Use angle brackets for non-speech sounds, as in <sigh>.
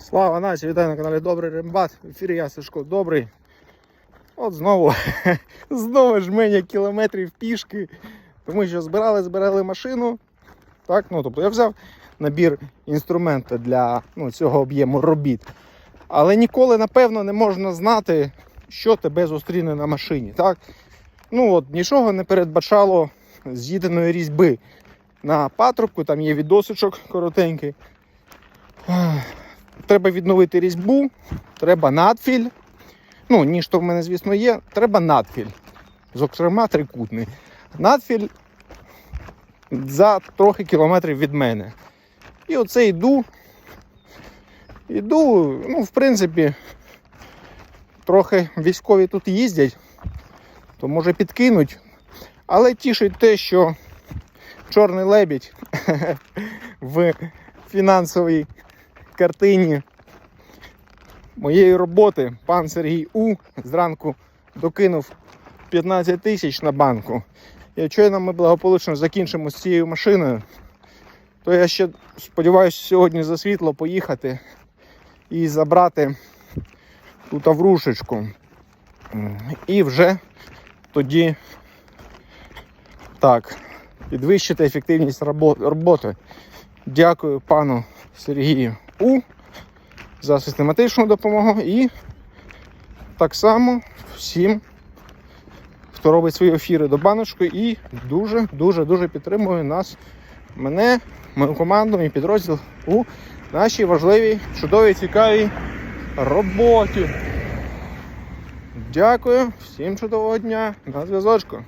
Слава нації, вітаю на каналі Добрий Рембат. В ефірі я Сашко Добрий. От знову, <laughs> знову жменя кілометрів пішки. Тому що збирали, збирали машину. Так, ну, тобто я взяв набір інструменту для ну, цього об'єму робіт. Але ніколи, напевно, не можна знати, що тебе зустріне на машині. Так? Ну, от, нічого не передбачало з'їденої різьби на патрубку, там є відосичок коротенький. Треба відновити різьбу, треба надфіль. Ну, ніж то в мене, звісно, є, треба надфіль. Зокрема, трикутний. Надфіль за трохи кілометрів від мене. І оце йду. Іду, ну, в принципі, трохи військові тут їздять, то може підкинуть. Але тішить те, що чорний лебідь <laughs> в фінансовій картині моєї роботи пан Сергій У зранку докинув 15 тисяч на банку. І щойно ми благополучно закінчимо з цією машиною, то я ще сподіваюся сьогодні за світло поїхати і забрати ту таврушечку. І вже тоді так, підвищити ефективність роботи. Дякую пану Сергію У за систематичну допомогу і так само всім, хто робить свої ефіри до баночки і дуже, дуже, дуже підтримує нас, мене, мою команду, мій підрозділ у нашій важливій, чудовій, цікавій роботі. Дякую, всім чудового дня, на зв'язочку.